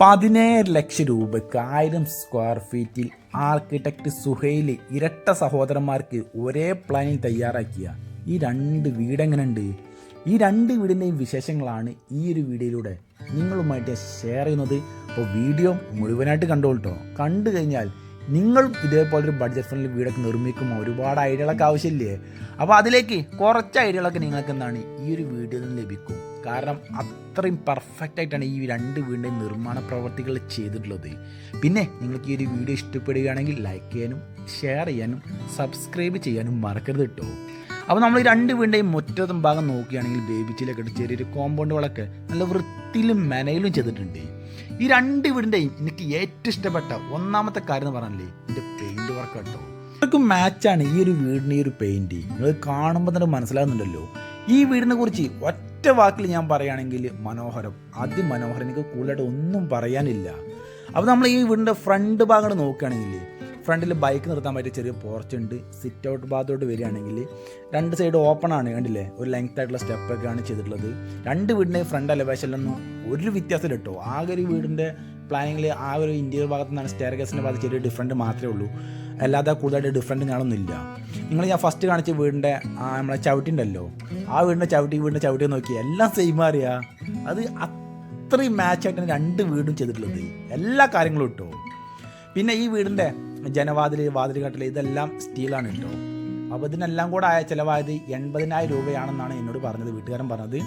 പതിനേഴ് ലക്ഷം രൂപയ്ക്ക് ആയിരം സ്ക്വയർ ഫീറ്റിൽ ആർക്കിടെക്ട് സുഹൈൽ ഇരട്ട സഹോദരന്മാർക്ക് ഒരേ പ്ലാനിൽ തയ്യാറാക്കിയ ഈ രണ്ട് വീടെങ്ങനെയുണ്ട് ഈ രണ്ട് വീടിന്റെയും വിശേഷങ്ങളാണ് ഈ ഒരു വീഡിയോയിലൂടെ നിങ്ങളുമായിട്ട് ഷെയർ ചെയ്യുന്നത്. അപ്പോൾ വീഡിയോ മുഴുവനായിട്ട് കണ്ടോളട്ടോ കണ്ടു കഴിഞ്ഞാൽ നിങ്ങളും ഇതേപോലൊരു ബഡ്ജറ്റ് ഫ്രണ്ട്ലി വീടൊക്കെ നിർമ്മിക്കുമ്പോൾ ഒരുപാട് ഐഡിയകളൊക്കെ ആവശ്യമില്ലേ? അപ്പോൾ അതിലേക്ക് കുറച്ച് ഐഡിയകളൊക്കെ നിങ്ങൾക്ക് എന്താണ് ഈ ഒരു വീഡിയോയിൽ നിന്ന് ലഭിക്കും. കാരണം അത്രയും പെർഫെക്റ്റ് ആയിട്ടാണ് ഈ രണ്ട് വീടിന്റെ നിർമ്മാണ പ്രവർത്തികൾ ചെയ്തിട്ടുള്ളത്. പിന്നെ നിങ്ങൾക്ക് ഈ ഒരു വീഡിയോ ഇഷ്ടപ്പെടുകയാണെങ്കിൽ ലൈക്ക് ചെയ്യാനും ഷെയർ ചെയ്യാനും സബ്സ്ക്രൈബ് ചെയ്യാനും മറക്കരുത് കേട്ടോ അപ്പോൾ നമ്മൾ ഈ രണ്ട് വീടിന്റെയും മുറ്റത്തും ഭാഗം നോക്കുകയാണെങ്കിൽ ബേബിച്ചിലൊക്കെ ഇട്ട് ചെറിയൊരു കോമ്പൗണ്ടുകളൊക്കെ നല്ല വൃത്തിയിലും മെനയിലും ചെയ്തിട്ടുണ്ട്. ഈ രണ്ട് വീടിന്റെയും എനിക്ക് ഏറ്റവും ഇഷ്ടപ്പെട്ട ഒന്നാമത്തെ കാര്യം എന്ന് പറഞ്ഞാലേ എന്റെ പെയിന്റ് വർക്ക് കേട്ടോ ഇവർക്കും മാച്ചാണ് ഈ ഒരു വീടിന്റെ ഈ ഒരു പെയിന്റ് നിങ്ങൾ കാണുമ്പോൾ തന്നെ മനസ്സിലാകുന്നുണ്ടല്ലോ. ഈ വീടിനെ കുറിച്ച് ഒറ്റ വാക്കിൽ ഞാൻ പറയുകയാണെങ്കിൽ മനോഹരം. അതിമനോഹരം. എനിക്ക് കൂടുതലായിട്ട് ഒന്നും പറയാനില്ല. അപ്പോൾ നമ്മൾ ഈ വീടിന്റെ ഫ്രണ്ട് ഭാഗം നോക്കുകയാണെങ്കിൽ ഫ്രണ്ടിൽ ബൈക്ക് നിർത്താൻ പറ്റിയ ചെറിയ പോർച്ച് ഉണ്ട്. സിറ്റ് ഔട്ട് ഭാഗത്തോട്ട് വരികയാണെങ്കിൽ രണ്ട് സൈഡ് ഓപ്പൺ ആണ് കണ്ടില്ലേ? ഒരു ലെങ്ത് ആയിട്ടുള്ള സ്റ്റെപ്പൊക്കെയാണ് ചെയ്തിട്ടുള്ളത്. രണ്ട് വീടിന്റെ ഫ്രണ്ട് അലവേശലൊന്നും ഒരു വ്യത്യാസമില്ല കേട്ടോ. ആകെ ഒരു വീടിന്റെ പ്ലാനിങ്ങിൽ ആ ഒരു ഇന്റീരിയർ ഭാഗത്ത് നിന്നാണ് സ്റ്റെയർ കേസിന്റെ ഭാഗത്ത് ചെറിയ ഡിഫറന്റ് മാത്രമേ ഉള്ളൂ. അല്ലാതെ കൂടുതലായിട്ട് ഡിഫറന്റ് ഞാനൊന്നുമില്ല. നിങ്ങൾ ഞാൻ ഫസ്റ്റ് കാണിച്ച വീടിന്റെ നമ്മളെ ചവിട്ടി ഉണ്ടല്ലോ ആ വീടിന്റെ ചവിട്ടി വീടിന്റെ ചവിട്ടി നോക്കി എല്ലാം സെയിം അറിയാ. അത് അത്രയും മാച്ചായിട്ടാണ് രണ്ട് വീടും ചെയ്തിട്ടുള്ളത്. എല്ലാ കാര്യങ്ങളും ഇട്ടോ. പിന്നെ ഈ വീടിന്റെ ജനവാതിൽ വാതിൽ കട്ടിൽ ഇതെല്ലാം സ്റ്റീലാണ് കേട്ടോ അപ്പോൾ ഇതിനെല്ലാം കൂടെ ആയ ചിലവായത് എൺപതിനായിരം രൂപയാണെന്നാണ് എന്നോട് പറഞ്ഞത് വീട്ടുകാരൻ പറഞ്ഞത്.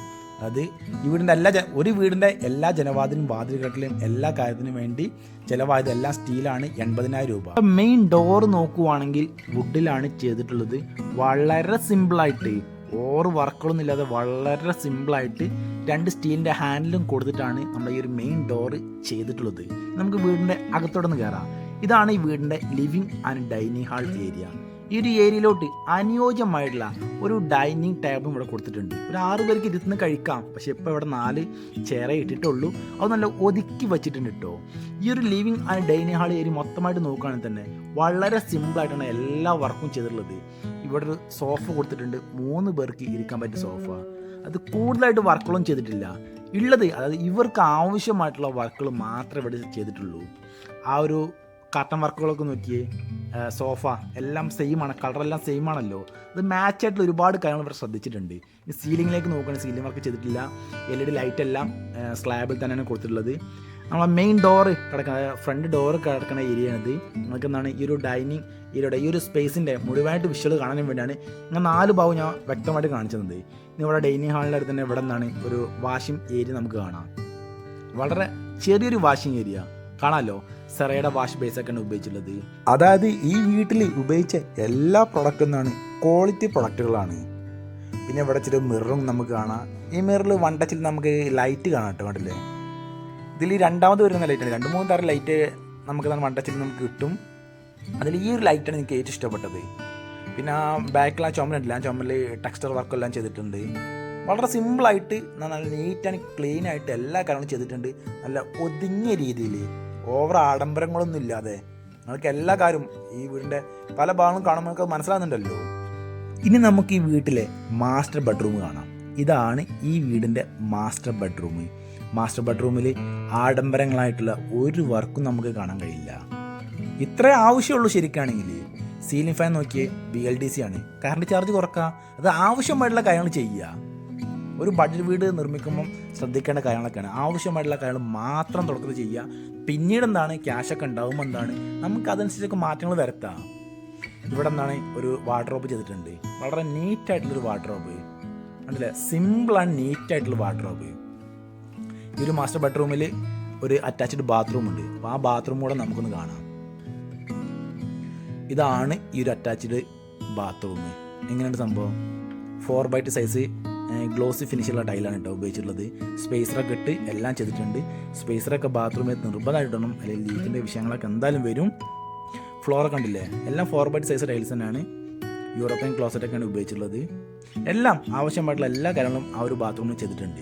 അത് ഈ വീടിന്റെ എല്ലാ ഒരു വീടിന്റെ എല്ലാ ജനവാതിലും വാതിലുകളിലും എല്ലാ കാര്യത്തിനും വേണ്ടി ചിലവായത് എല്ലാം സ്റ്റീലാണ് എൺപതിനായിരം രൂപ. മെയിൻ ഡോർ നോക്കുവാണെങ്കിൽ വുഡിലാണ് ചെയ്തിട്ടുള്ളത്. വളരെ സിമ്പിളായിട്ട് ഓർ വർക്കുകളൊന്നും ഇല്ലാതെ വളരെ സിമ്പിളായിട്ട് രണ്ട് സ്റ്റീലിന്റെ ഹാൻഡിലും കൊടുത്തിട്ടാണ് നമ്മൾ ഈ ഒരു മെയിൻ ഡോറ് ചെയ്തിട്ടുള്ളത്. നമുക്ക് വീടിന്റെ അകത്തോടെ നിന്ന് കയറാം ഇതാണ് ഈ വീടിന്റെ living and dining hall area ഈ ഒരു ഏരിയയിലോട്ട് അനുയോജ്യമായിട്ടുള്ള ഒരു ഡൈനിങ് ടേബിളും ഇവിടെ കൊടുത്തിട്ടുണ്ട്. ഒരു ആറ് പേർക്ക് ഇരുന്ന് കഴിക്കാം. പക്ഷെ ഇപ്പോൾ ഇവിടെ നാല് ചെയറേ ഇട്ടിട്ടുള്ളൂ. അത് നല്ല ഒതുക്കി വെച്ചിട്ടുണ്ട് കേട്ടോ ഈ ഒരു living and dining hall area മൊത്തമായിട്ട് നോക്കുകയാണെങ്കിൽ തന്നെ വളരെ സിമ്പിളായിട്ടാണ് എല്ലാ വർക്കും ചെയ്തിട്ടുള്ളത്. ഇവിടെ ഒരു സോഫ കൊടുത്തിട്ടുണ്ട്. മൂന്ന് പേർക്ക് ഇരിക്കാൻ പറ്റിയ സോഫ. അത് കൂടുതലായിട്ട് വർക്കുകളൊന്നും ചെയ്തിട്ടില്ല. ഉള്ളത് അതായത് ഇവർക്ക് ആവശ്യമായിട്ടുള്ള വർക്കുകൾ മാത്രമേ ഇവിടെ ചെയ്തിട്ടുള്ളൂ. ആ ഒരു കട്ടൻ വർക്കുകളൊക്കെ നോക്കിയേ സോഫ എല്ലാം സെയിം ആണ് കളറെല്ലാം സെയിം ആണല്ലോ. അത് മാച്ച് ആയിട്ടുള്ള ഒരുപാട് കാര്യങ്ങൾ ഇവിടെ ശ്രദ്ധിച്ചിട്ടുണ്ട്. ഈ സീലിംഗിലേക്ക് നോക്കുകയാണെങ്കിൽ സീലിംഗ് വർക്ക് ചെയ്തിട്ടില്ല. എൽ ഇ ഡി ലൈറ്റ് എല്ലാം സ്ലാബിൽ തന്നെയാണ് കൊടുത്തിട്ടുള്ളത്. നമ്മളെ മെയിൻ ഡോറ് കിടക്കുന്ന ഫ്രണ്ട് ഡോറ് കിടക്കുന്ന ഏരിയ ആണിത്. നിങ്ങൾക്ക് എന്താണ് ഈ ഒരു ഡൈനിങ് ഏരിയയുടെ ഈ ഒരു സ്പേസിന്റെ മുഴുവനായിട്ട് വിഷ്വൽ കാണാനും വേണ്ടിയാണ് ഞാൻ നാല് ഭാഗം ഞാൻ വ്യക്തമായിട്ട് കാണിച്ചു തന്നത് ഇനി ഇവിടെ ഡൈനിങ് ഹാളിന്റെ അടുത്ത് തന്നെ ഇവിടെ നിന്നാണ് ഒരു വാഷിംഗ് ഏരിയ നമുക്ക് കാണാം. വളരെ ചെറിയൊരു വാഷിംഗ് ഏരിയ കാണാമല്ലോ? സെറയുടെ വാഷ് ബേസ് ഒക്കെയാണ് ഉപയോഗിച്ചിട്ടുള്ളത്. അതായത് ഈ വീട്ടിൽ ഉപയോഗിച്ച എല്ലാ പ്രൊഡക്റ്റും എന്നാണ് ക്വാളിറ്റി പ്രൊഡക്റ്റുകളാണ്. പിന്നെ ഇവിടെ ചില മിററും നമുക്ക് കാണാം. ഈ മിററിൽ വൺ ടച്ചിൽ നമുക്ക് ലൈറ്റ് കാണാം കേട്ടോ കണ്ടില്ലേ? ഇതിൽ രണ്ടാമത് വരുന്ന ലൈറ്റാണ് രണ്ട് മൂന്ന് തരം ലൈറ്റ് നമുക്ക് വൺ ടച്ചിൽ നമുക്ക് കിട്ടും. അതിൽ ഈ ഒരു ലൈറ്റാണ് എനിക്ക് ഏറ്റവും ഇഷ്ടപ്പെട്ടത്. പിന്നെ ആ ബാക്കിൽ ആ ചുമലുണ്ടല്ല ആ ചുമലിൽ ടെക്സ്റ്റർ വർക്കെല്ലാം ചെയ്തിട്ടുണ്ട്. വളരെ സിമ്പിളായിട്ട് നല്ല നീറ്റ് ആൻഡ് ക്ലീൻ ആയിട്ട് എല്ലാ കാര്യങ്ങളും ചെയ്തിട്ടുണ്ട്. നല്ല ഒതുങ്ങിയ രീതിയിൽ. ഓവർ ആഡംബരങ്ങളൊന്നും ഇല്ലാതെ. നിങ്ങൾക്ക് എല്ലാ കാര്യവും ഈ വീടിന്റെ പല ഭാഗങ്ങളും കാണുമ്പോൾ നമുക്ക് മനസ്സിലാകുന്നുണ്ടല്ലോ. ഇനി നമുക്ക് ഈ വീട്ടിലെ മാസ്റ്റർ ബെഡ്റൂം കാണാം. ഇതാണ് ഈ വീടിന്റെ മാസ്റ്റർ ബെഡ്റൂം മാസ്റ്റർ ബെഡ്റൂമിൽ ആഡംബരങ്ങളായിട്ടുള്ള ഒരു വർക്കും നമുക്ക് കാണാൻ കഴിയില്ല. ഇത്രേ ആവശ്യമുള്ളൂ ശരിക്കാണെങ്കിൽ. സീലിംഗ് ഫാൻ നോക്കിയേ ബി എൽ ഡി സി ആണ്. കറണ്ട് ചാർജ് കുറക്കുക അത് ആവശ്യമായിട്ടുള്ള കാര്യങ്ങൾ ചെയ്യുക. ഒരു ബഡ്ജറ്റ് വീട് നിർമ്മിക്കുമ്പം ശ്രദ്ധിക്കേണ്ട കാര്യങ്ങളൊക്കെയാണ്. ആവശ്യമായിട്ടുള്ള കാര്യങ്ങൾ മാത്രം തുടക്കത്തിൽ ചെയ്യുക. പിന്നീട് എന്താണ്? ക്യാഷൊക്കെ ഉണ്ടാവുമ്പോൾ എന്താണ്? നമുക്ക് അതനുസരിച്ചൊക്കെ മാറ്റങ്ങൾ വരുത്താം. ഇവിടെ എന്താണ്? ഒരു വാർഡ്രോബ് ചെയ്തിട്ടുണ്ട്. വളരെ നീറ്റായിട്ടുള്ളൊരു വാർഡ്രോബ് കണ്ടില്ലേ? സിമ്പിൾ ആൻഡ് നീറ്റായിട്ടുള്ള വാർഡ്രോബ് ഈ ഒരു മാസ്റ്റർ ബെഡ്റൂമിൽ ഒരു അറ്റാച്ച്ഡ് ബാത്റൂം ഉണ്ട്. അപ്പോൾ ആ ബാത്റൂം കൂടെ നമുക്കൊന്ന് കാണാം. ഇതാണ് ഈ ഒരു അറ്റാച്ച്ഡ് ബാത്റൂം എങ്ങനെയുണ്ട് സംഭവം? Four by eight size glossy ഫിനിഷുള്ള ടൈലാണ് കേട്ടോ ഉപയോഗിച്ചിട്ടുള്ളത്. സ്പേസറൊക്കെ ഇട്ട് എല്ലാം ചെയ്തിട്ടുണ്ട്. സ്പേസറൊക്കെ ബാത്റൂമിൽ നിർബന്ധമായിട്ട് ഇടണം. അല്ലെങ്കിൽ ലീക്കിന്റെ വിഷയങ്ങളൊക്കെ എന്തായാലും വരും. ഫ്ലോറൊക്കെ കണ്ടില്ലേ? എല്ലാം four by eight size tiles തന്നെയാണ് യൂറോപ്യൻ ക്ലോസറ്റൊക്കെയാണ് ഉപയോഗിച്ചിട്ടുള്ളത്. എല്ലാം ആവശ്യമായിട്ടുള്ള എല്ലാ കാര്യങ്ങളും ആ ഒരു ബാത്റൂമിൽ ചെയ്തിട്ടുണ്ട്.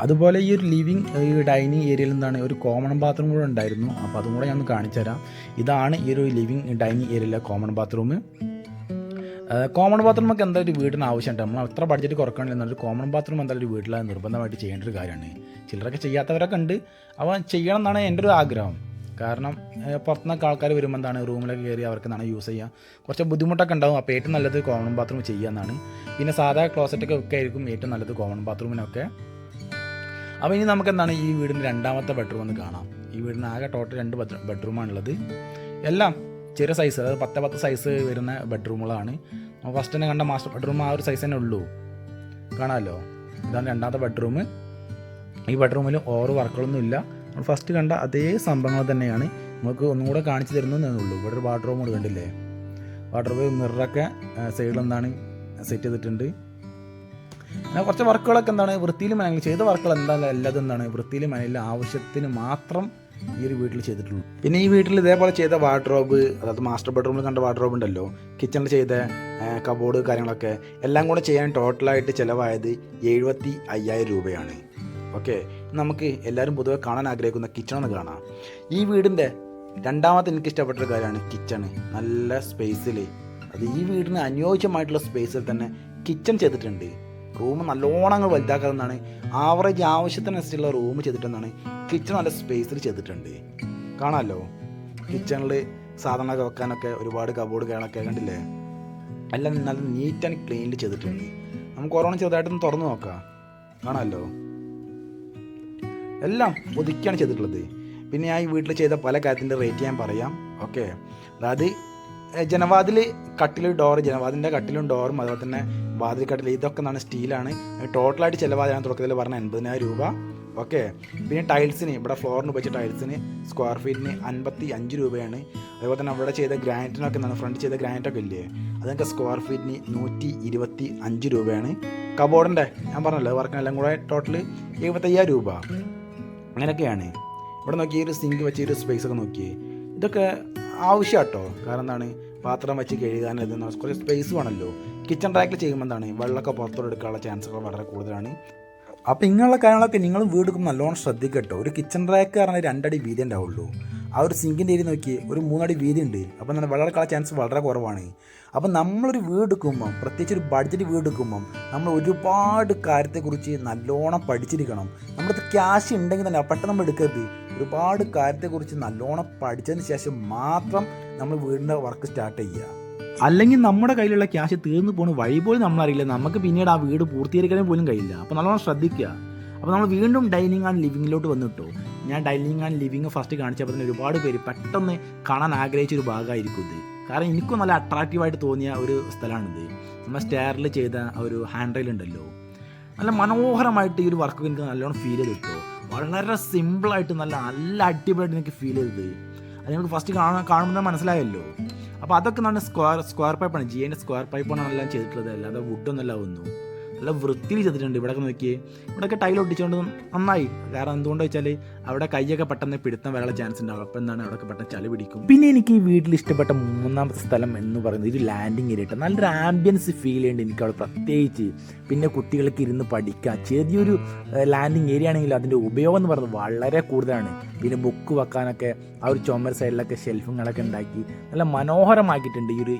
അതുപോലെ ഈ ഒരു ലിവിങ് ഈ ഡൈനിങ് ഏരിയയിൽ എന്താണ് ഒരു കോമൺ ബാത്റൂം കൂടെ ഉണ്ടായിരുന്നു. അപ്പോൾ അതും കൂടെ ഞാൻ ഒന്ന് കാണിച്ചു തരാം ഇതാണ് ഈ ഒരു ലിവിങ് ഡൈനിങ് ഏരിയയിലെ കോമൺ ബാത്റൂം കോമൺ ബാത്റൂം ഒക്കെ എന്തായാലും വീടിന് ആവശ്യമുണ്ട്. നമ്മൾ അത്ര ബഡ്ജറ്റ് കുറക്കണില്ല. എന്നൊരു കോമൺ ബാത്റൂം എന്തായാലും ഒരു വീട്ടിൽ നിർബന്ധമായിട്ട് ചെയ്യേണ്ട ഒരു കാര്യമാണ്. ചിലരൊക്കെ ചെയ്യാത്തവരൊക്കെ ഉണ്ട്. അവ ചെയ്യണം എന്നാണ് എന്റെ ഒരു ആഗ്രഹം. കാരണം പുറത്തുനിന്നൊക്കെ ആൾക്കാർ വരുമ്പോൾ എന്താണ് റൂമിലൊക്കെ കയറി അവർക്ക് എന്താണ് യൂസ് ചെയ്യുക കുറച്ച് ബുദ്ധിമുട്ടൊക്കെ ഉണ്ടാവും. അപ്പോൾ ഏറ്റവും നല്ലത് കോമൺ ബാത്റൂം ചെയ്യുക എന്നാണ്. പിന്നെ സാധാ ക്ലോസറ്റൊക്കെ ഒക്കെ ആയിരിക്കും ഏറ്റവും നല്ലത് കോമൺ ബാത്റൂമിനൊക്കെ അപ്പോൾ ഇനി നമുക്ക് എന്താണ് ഈ വീടിന്റെ രണ്ടാമത്തെ ബെഡ്റൂം ഒന്ന് കാണാം. ഈ വീടിന് ആകെ ടോട്ടൽ രണ്ട് ബെഡ്റൂമാണുള്ളത് എല്ലാം ചെറിയ സൈസ് അതായത് പത്ത് പത്ത് സൈസ് വരുന്ന ബെഡ്റൂമുകളാണ് നമ്മൾ ഫസ്റ്റ് തന്നെ കണ്ട മാസ്റ്റർ ബെഡ്റൂം ആ ഒരു സൈസ് തന്നെ ഉള്ളൂ. കാണാമല്ലോ? ഇതാണ് രണ്ടാമത്തെ ബെഡ്റൂം ഈ ബെഡ്റൂമിൽ ഓവർ വർക്കുകളൊന്നും ഇല്ല. നമ്മൾ ഫസ്റ്റ് കണ്ട അതേ സംഭവങ്ങൾ തന്നെയാണ് നമുക്ക് ഒന്നും കൂടെ കാണിച്ചു തരുന്നതേ ഉള്ളൂ. ഇവിടെ ഒരു വാർഡ്രോബ് കൂടെ കണ്ടില്ലേ? വാർഡ്രോബ് മിററൊക്കെ സൈഡിൽ എന്താണ് സെറ്റ് ചെയ്തിട്ടുണ്ട്. പിന്നെ കുറച്ച് വർക്കുകളൊക്കെ എന്താണ് വൃത്തിയിൽ മനയിൽ ചെയ്ത വർക്കുകൾ എന്താണ് എല്ലാതും എന്താണ് വൃത്തിയിൽ ആവശ്യത്തിന് മാത്രം ഈ ഒരു വീട്ടിൽ ചെയ്തിട്ടുള്ളൂ. പിന്നെ ഈ വീട്ടിൽ ഇതേപോലെ ചെയ്ത വാർഡ്രോബ് അതായത് മാസ്റ്റർ ബെഡ്റൂമിൽ കണ്ട വാർഡ്രോബ് ഉണ്ടല്ലോ കിച്ചണിൽ ചെയ്ത കബോർഡ് കാര്യങ്ങളൊക്കെ എല്ലാം കൂടെ ചെയ്യാൻ ടോട്ടലായിട്ട് ചിലവായത് എഴുപത്തി അയ്യായിരം രൂപയാണ്. ഓക്കെ നമുക്ക് എല്ലാവരും പൊതുവെ കാണാൻ ആഗ്രഹിക്കുന്ന കിച്ചണെന്ന് കാണാം. ഈ വീടിന്റെ രണ്ടാമത്തെ എനിക്ക് ഇഷ്ടപ്പെട്ട ഒരു കാര്യമാണ് കിച്ചണ് നല്ല സ്പേസിൽ അത് ഈ വീടിന് അനുയോജ്യമായിട്ടുള്ള സ്പേസിൽ തന്നെ കിച്ചൺ ചെയ്തിട്ടുണ്ട്. റൂം നല്ലോണം അങ്ങ് വലുതാക്കാതെന്നാണ്. ആവറേജ് ആവശ്യത്തിനനുസരിച്ചുള്ള റൂം ചെയ്തിട്ടെന്നാണ് കിച്ചൺ നല്ല സ്പേസിൽ ചെയ്തിട്ടുണ്ട്. കാണാമല്ലോ? കിച്ചണിൽ സാധനങ്ങളൊക്കെ വെക്കാനൊക്കെ ഒരുപാട് കബോർഡ് കാര്യങ്ങളൊക്കെ കണ്ടില്ലേ? എല്ലാം നല്ല നീറ്റ് ആൻഡ് ക്ലീനിൽ ചെയ്തിട്ടുണ്ട്. നമുക്ക് ഓരോന്നും ചെറുതായിട്ടൊന്ന് തുറന്നു നോക്കാം. കാണാമല്ലോ? എല്ലാം ഒതുക്കിയാണ് ചെയ്തിട്ടുള്ളത്. പിന്നെ ഞാൻ ഈ വീട്ടിൽ ചെയ്ത പല കാര്യത്തിന്റെ റേറ്റ് ഞാൻ പറയാം. ഓക്കെ അതായത് ജനവാതിൽ കട്ടിലും ഡോർ ജനവാതിന്റെ കട്ടിലും ഡോറും അതുപോലെ തന്നെ വാതിൽ കട്ടിൽ ഇതൊക്കെ എന്താണ് സ്റ്റീലാണ്. ടോട്ടലായിട്ട് ചിലവാതി തുടക്കത്തിൽ പറഞ്ഞ എൺപതിനായിരം രൂപ. ഓക്കെ. പിന്നെ ടൈൽസിന് ഇവിടെ ഫ്ലോറിന് ഉപയോഗിച്ച ടൈൽസിന് സ്ക്വയർ ഫീറ്റിന് അൻപത്തി അഞ്ച് രൂപയാണ്. അതുപോലെ തന്നെ അവിടെ ചെയ്ത ഗ്രാനൈറ്റിനൊക്കെ എന്താണ്? ഫ്രണ്ട് ചെയ്ത ഗ്രാനൈറ്റൊക്കെ ഇല്ലേ? അതൊക്കെ സ്ക്വയർ ഫീറ്റിന് നൂറ്റി ഇരുപത്തി അഞ്ച് രൂപയാണ്. കബോർഡിന്റെ ഞാൻ പറഞ്ഞല്ലോ വർക്കിനെല്ലാം കൂടെ ടോട്ടൽ എഴുപത്തയ്യായിരം രൂപ. അങ്ങനെയൊക്കെയാണ്. ഇവിടെ നോക്കി ഒരു സിങ്ക് വെച്ച് ഒരു സ്പേസ് ഒക്കെ നോക്കി ഇതൊക്കെ ആവശ്യമാട്ടോ. കാരണം എന്താണ്? പാത്രം വെച്ച് കഴുകാൻ കുറച്ച് സ്പേസ് വേണമല്ലോ. കിച്ചൺ റാക്കിൽ ചെയ്യുമ്പോൾ എന്താണ്? വെള്ളമൊക്കെ പുറത്തോട്ട് എടുക്കാനുള്ള ചാൻസുകൾ വളരെ കൂടുതലാണ്. അപ്പോൾ ഇങ്ങനെയുള്ള കാര്യങ്ങളൊക്കെ നിങ്ങൾ വീടെടുക്കുമ്പോൾ നല്ലോണം ശ്രദ്ധിക്കട്ടോ. ഒരു കിച്ചൺ റാക്ക് പറഞ്ഞാൽ രണ്ടടി വീതി ഉണ്ടാവുള്ളൂ. ആ ഒരു സിങ്കിന്റെ ഏരി നോക്കി ഒരു മൂന്നടി വീതി ഉണ്ട്. അപ്പോൾ നല്ല വെള്ളം ചാൻസ് വളരെ കുറവാണ്. അപ്പോൾ നമ്മളൊരു വീട് എടുക്കുമ്പം പ്രത്യേകിച്ച് ഒരു ബഡ്ജറ്റ് വീട് എടുക്കുമ്പം നമ്മൾ ഒരുപാട് കാര്യത്തെക്കുറിച്ച് നല്ലോണം പഠിച്ചിരിക്കണം. നമ്മുടെ ക്യാഷ് ഉണ്ടെങ്കിൽ തന്നെ പെട്ടെന്ന് നമ്മൾ എടുക്കരുത്. ഒരുപാട് കാര്യത്തെക്കുറിച്ച് നല്ലോണം പഠിച്ചതിന് ശേഷം മാത്രം നമ്മൾ വീടിന്റെ വർക്ക് സ്റ്റാർട്ട് ചെയ്യുക. അല്ലെങ്കിൽ നമ്മുടെ കയ്യിലുള്ള ക്യാഷ് തീർന്നു പോകുന്ന വഴി പോലും നമ്മളറിയില്ല. നമുക്ക് പിന്നീട് ആ വീട് പൂർത്തീകരിക്കാൻ പോലും കഴിയില്ല. അപ്പോൾ നല്ലോണം ശ്രദ്ധിക്കുക അപ്പോൾ നമ്മൾ വീണ്ടും ഡൈനിങ് ആൻഡ് ലിവിങ്ങിലോട്ട് വന്നിട്ടു? ഞാൻ ഡൈനിങ് ആൻഡ് ലിവിങ് ഫസ്റ്റ് കാണിച്ചപ്പോൾ തന്നെ ഒരുപാട് പേര് പെട്ടെന്ന് കാണാൻ ആഗ്രഹിച്ച ഒരു ഭാഗമായിരിക്കും ഇത്. കാരണം എനിക്കും നല്ല അട്രാക്റ്റീവായിട്ട് തോന്നിയ ഒരു സ്ഥലമാണിത്. നമ്മൾ സ്റ്റെയറിൽ ചെയ്ത ഒരു ഹാൻഡ് റെയിൽ ഉണ്ടല്ലോ. നല്ല മനോഹരമായിട്ട് ഈ ഒരു വർക്ക് എനിക്ക് നല്ലോണം ഫീൽ ചെയ്ത് കിട്ടും വളരെ സിമ്പിളായിട്ട് നല്ല നല്ല അടിപൊളിയായിട്ട് എനിക്ക് ഫീൽ ചെയ്തത് അത് നമുക്ക് ഫസ്റ്റ് കാണാൻ കാണുമ്പോൾ മനസ്സിലായല്ലോ. അപ്പോൾ അതൊക്കെ നല്ല സ്ക്വയർ സ്ക്വയർ പൈപ്പാണ് ജി സ്ക്വയർ പൈപ്പാണ് എല്ലാം ചെയ്തിട്ടുള്ളത്. അല്ലാതെ വുഡൊന്നുമല്ല ഒന്നും നല്ല വൃത്തിയിൽ ചെയ്തിട്ടുണ്ട് ഇവിടെയൊക്കെ നോക്കിയേ. ഇവിടെയൊക്കെ ടൈൽ ഒട്ടിച്ചുകൊണ്ട് നന്നായി. കാരണം എന്തുകൊണ്ട് വെച്ചാൽ അവിടെ കൈയൊക്കെ പെട്ടെന്ന് പിടുത്തം വരാനുള്ള ചാൻസ് ഉണ്ടാവും. അപ്പം എന്താണ് അവിടെ പെട്ടെന്ന് ചളി പിടിക്കും. പിന്നെ എനിക്ക് ഈ വീട്ടിൽ ഇഷ്ടപ്പെട്ട മൂന്നാമത്തെ സ്ഥലം എന്ന് പറയുന്നത് ഒരു ലാൻഡിങ് ഏരിയ നല്ലൊരു ആംബിയൻസ് ഫീൽ ചെയ്യുന്നുണ്ട് എനിക്ക് അവിടെ പ്രത്യേകിച്ച്. പിന്നെ കുട്ടികൾക്ക് ഇരുന്ന് പഠിക്കാം. ചെറിയൊരു ലാൻഡിങ് ഏരിയ ആണെങ്കിൽ അതിന്റെ ഉപയോഗം എന്ന് പറയുന്നത് വളരെ കൂടുതലാണ്. പിന്നെ ബുക്ക് വെക്കാനൊക്കെ ആ ഒരു ചുമര സൈഡിലൊക്കെ ഷെൽഫുകളൊക്കെ ഉണ്ടാക്കി. നല്ല മനോഹരമാക്കിയിട്ടുണ്ട് ഈ ഒരു